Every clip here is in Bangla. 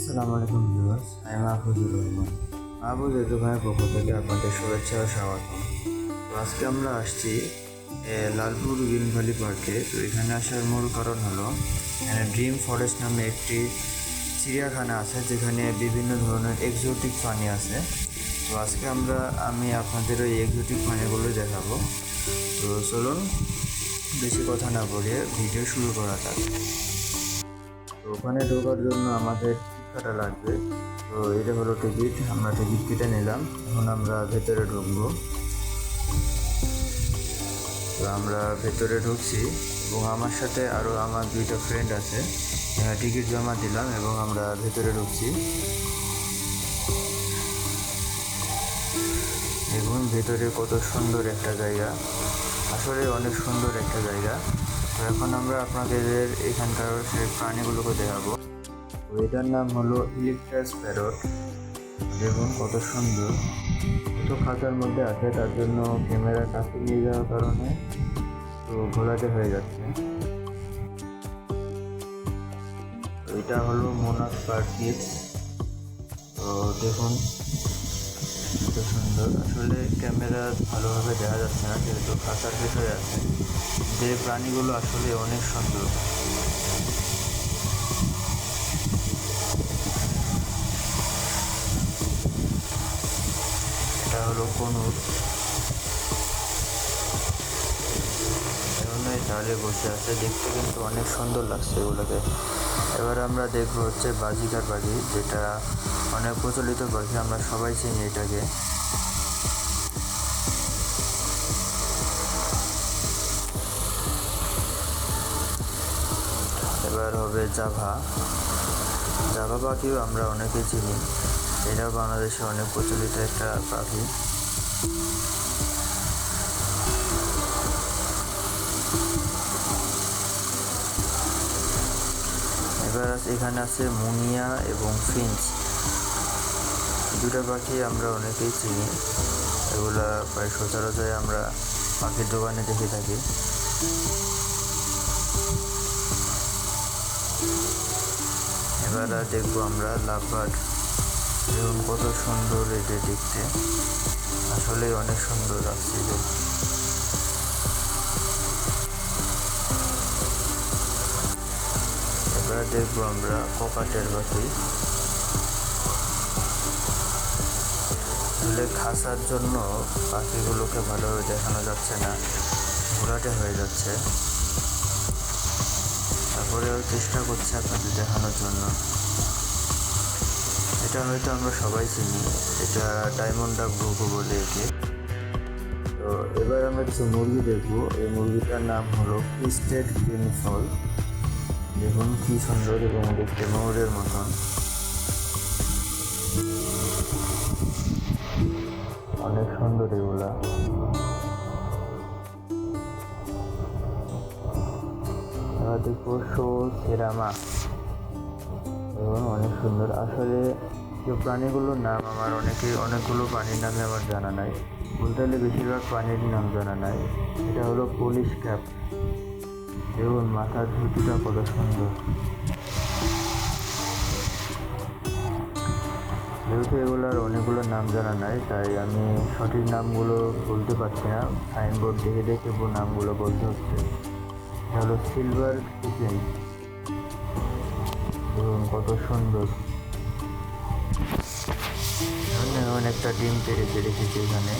আসসালামু আলাইকুম ভিউয়ার্স, আমি মাহফুজুর রহমান। মাহফুজের দোকানের পক্ষ থেকে আপনাদের শুভেচ্ছা ও স্বাগত তো আজকে আমরা আসছি লালপুর গ্রিন ভ্যালি পার্কে। তো এখানে আসার মূল কারণ হলো, এখানে ড্রিম ফরেস্ট নামে একটি চিড়িয়াখানা আছে, যেখানে বিভিন্ন ধরনের এক্সোটিক প্রাণী আছে। তো আজকে আমরা, আমি আপনাদের ওই এক্সোটিক প্রাণীগুলো দেখাবো। তো চলুন, বেশি কথা না বলে ভিডিও শুরু করা যাক। তো ওখানে ঢোকার জন্য আমাদের কাটা লাগবে। তো এটা হলো টিকিট আমরা টিকিট কেটে নিলাম। এখন আমরা ভেতরে ঢুকবো। তো আমরা ভেতরে ঢুকছি এবং আমার সাথে আরও আমার দুইটা ফ্রেন্ড আছে। টিকিট জমা দিলাম এবং আমরা ভেতরে ঢুকছি। দেখুন, ভেতরে কত সুন্দর একটা জায়গা। আসলে অনেক সুন্দর একটা জায়গা। তো এখন আমরা আপনাদের এখানকার সেই প্রাণীগুলোকে দেখাবো। তো এটার নাম হলো ইলেকট্রাস প্যারট দেখুন কত সুন্দর। তো খাঁচার মধ্যে আছে, তার জন্য ক্যামেরা কাছে নিয়ে যাওয়ার কারণে তো ঘোলাটে হয়ে যাচ্ছে। এটা হলো মোনাস পার্কিস তো দেখুন, কত সুন্দর। আসলে ক্যামেরা ভালোভাবে দেখা যাচ্ছে না, যেহেতু খাঁচার ভেতরে আছে। যে প্রাণীগুলো আসলে অনেক সুন্দর এটা হলো কনুর ডালে বসে আছে। দেখতে কিন্তু অনেক সুন্দর লাগছে এগুলোকে। এবার আমরা দেখব হচ্ছে বাজিকার পাখি যেটা অনেক প্রচলিত পাখি আমরা সবাই চিনি এটাকে। এবার হবে জাভা। জাভা পাখিও আমরা অনেকেই চিনি। এটাও বাংলাদেশে অনেক প্রচলিত একটা পাখি। এবার এখানে আছে মুনিয়া এবং ফিঞ্চ। দুটা পাখি আমরা অনেকেই চিনি। এগুলা প্রায় সচরাচর আমরা পাখির দোকানে দেখে থাকি। এবার দেখব আমরা লাভবার্ড দেখুন কত সুন্দর এটা দেখতে। আসলে অনেক সুন্দর লাগছে এটা এবার দেখব আমরা ককাটের পাখি আসলে খাসার জন্য পাখিগুলোকে ভালোভাবে দেখানো যাচ্ছে না, ঘোরাটে হয়ে যাচ্ছে। তারপরেও চেষ্টা করছি আপনাদের দেখানোর জন্য। এটা হয়তো আমরা সবাই চিনি। এটা ডায়মন্ড ব্রুকো বলে একে। তো এবার আমরা কিছু মুরগি দেখব। এই মুরগিটার নাম হলো ক্রিস্টেড গ্রিন ফল দেখুন কি সুন্দর এবং দেখতে ময়ূরের মতন। অনেক সুন্দর এগুলা। দেখব শো সেরামা। এবং অনেক সুন্দর। আসলে যে প্রাণীগুলোর নাম আমার অনেকে অনেকগুলো প্রাণীর নামে আমার জানা নাই। বলতে হলে বেশিরভাগ প্রাণীর নাম জানা নাই। এটা হলো পুলিশ ক্যাপ দেখুন, মাথার ধুতিটা কত সুন্দর। যেহেতু এগুলোর অনেকগুলো নাম জানা নাই, তাই আমি সঠিক নামগুলো বলতে পারছি না। সাইনবোর্ড দেখে দেখে নামগুলো বলতে হচ্ছে। হলো সিলভার দেখুন, কত সুন্দর। এমন একটা ডিম পেরেছে রেখেছি এখানে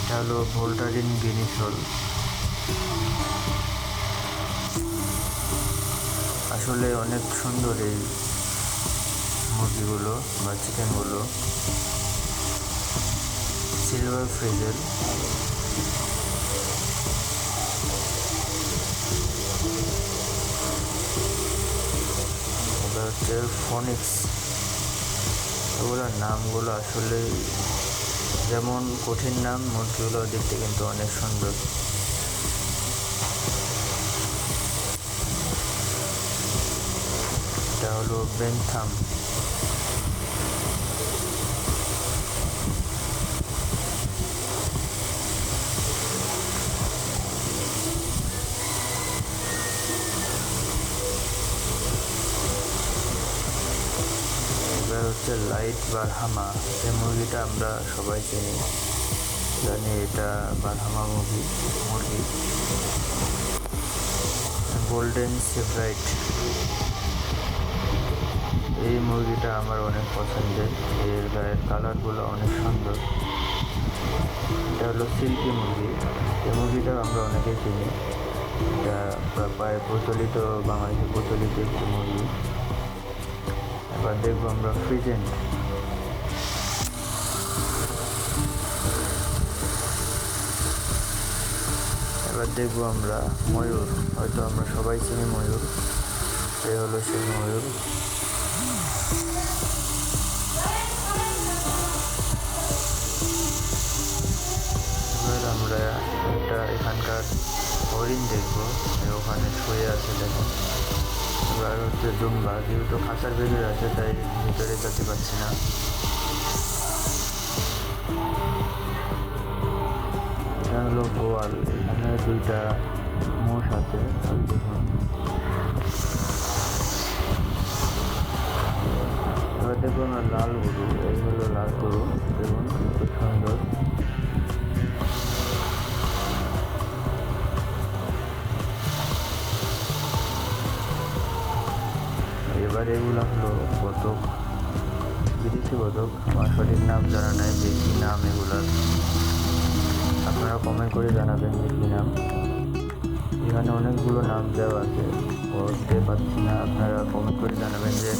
এটা হলো ভোল্টারিন গিনিসল আসলে অনেক সুন্দর এই মুরগিগুলো বা চিকেনগুলো। সিলভার ফ্রিজের হচ্ছে ফনিক্স এগুলোর নামগুলো আসলে যেমন কঠিন নাম মূর্তিগুলো দেখতে কিন্তু অনেক সুন্দর। এটা হলো বেনথাম। হচ্ছে লাইট বারহামা। এই মুরগিটা আমরা সবাই চিনি। জানি এটা বারহামা মুরগি মুরগি। গোল্ডেন সেভরাইট এই মুরগিটা আমার অনেক পছন্দের। এর গায়ের কালারগুলো অনেক সুন্দর। এটা হলো সিল্কি মুরগি এই মুরগিটা আমরা অনেকেই চিনি। এটা প্রায় প্রচলিত, বাংলাদেশে প্রচলিত একটি মুরগি এবার দেখব আমরা ফ্রিজেন্ট এবার দেখব আমরা ময়ূর। হয়তো আমরা সবাই চিনি ময়ূর। এ হলো সেই ময়ূর। আমরা একটা এখানকার হরিণ দেখব। ওখানে শুয়ে আছে দেখো। এবার হচ্ছে দুম্বা যেহেতু খাঁচার ভেতরে আছে, তাই ভিতরে যেতে পারছি না। হলো গোয়াল, এখানে দুইটা মোষ আছে দেখুন। দেখুন লাল গরু, এই হলো লাল গরু, দেখুন খুব সুন্দর। এগুলো হলো বতক বিদেশি বতক আমার সঠিক নাম জানা নাই যে কী নাম এগুলার আপনারা কমেন্ট করে জানাবেন যে কী নাম। এখানে অনেকগুলো নাম দেওয়া আছে বলতে পারছি না, আপনারা কমেন্ট করে জানাবেন যে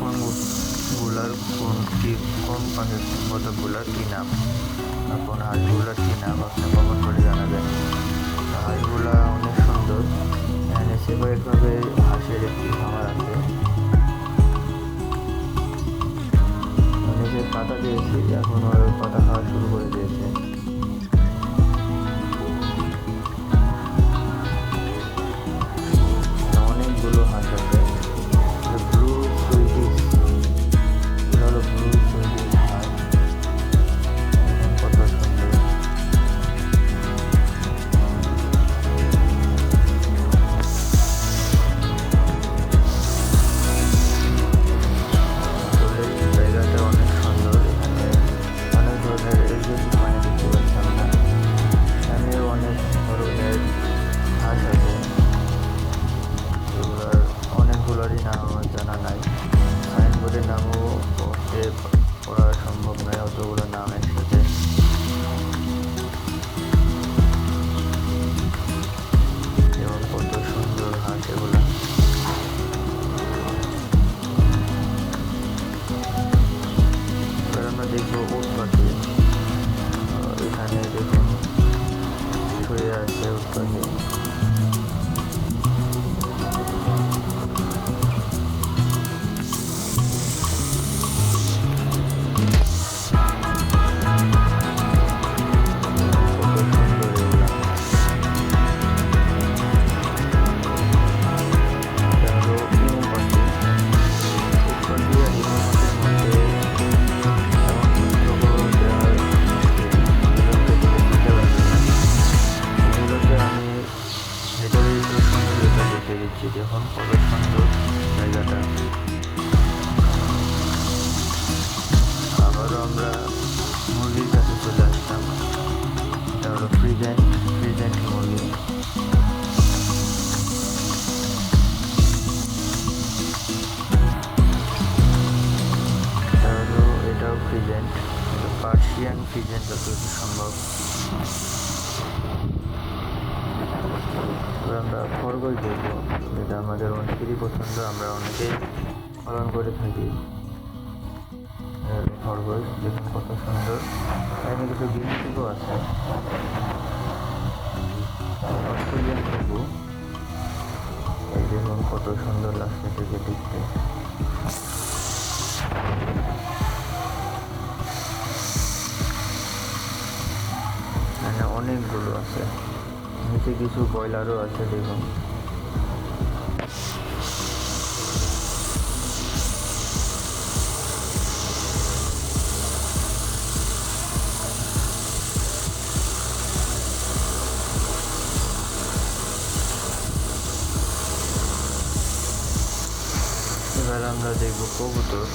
কোনগুলার কোন কী, কোন পাখির বতকগুলার কী নাম আর কোন হাঁসগুলার কী নাম, আপনি কমেন্ট করে জানাবেন। হাঁসগুলা অনেক সুন্দর, এখানে সেপারেটভাবে হাঁসের একটি খামার আছে। অনেকে পাতা দিয়েছি এখন ওর পাতা খাওয়া শুরু করে দিয়েছে। অনেকগুলো হাঁস আছে। পার্সিয়ান যতটুকু সম্ভব আমরা খরগোশ দেখব যেটা আমাদের অনেকেরই পছন্দ আমরা অনেকেই পালন করে থাকি খরগোশ দেখুন কত সুন্দর এখানে কিছু গিনিপিগও আছে অস্ট্রেলিয়ান ঘুঘু এই দেখুন কত সুন্দর লাগছে থেকে দেখতে এখানে অনেকগুলো আছে। নিচে কিছু ব্রয়লারও আছে, দেখুন। এবার আমরা দেখব কবুতর।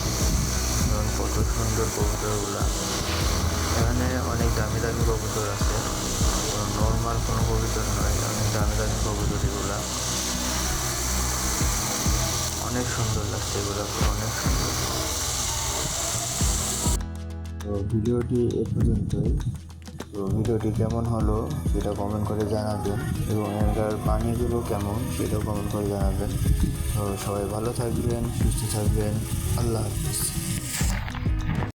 কত সুন্দর কবুতরগুলা। এখানে অনেক দামি দামি কবুতর আছে। নর্মাল কোনো কবুতর নয়, অনেক দামি দামি কবুতর এগুলা। অনেক সুন্দর লাগছে এগুলো, অনেক সুন্দর। তো ভিডিওটি এ পর্যন্তই। তো ভিডিওটি কেমন হলো সেটা কমেন্ট করে জানাবেন এবং এটার পানিগুলো কেমন সেটাও কমেন্ট করে জানাবেন। তো সবাই ভালো থাকবেন, সুস্থ থাকবেন, আল্লাহ হাফিজ।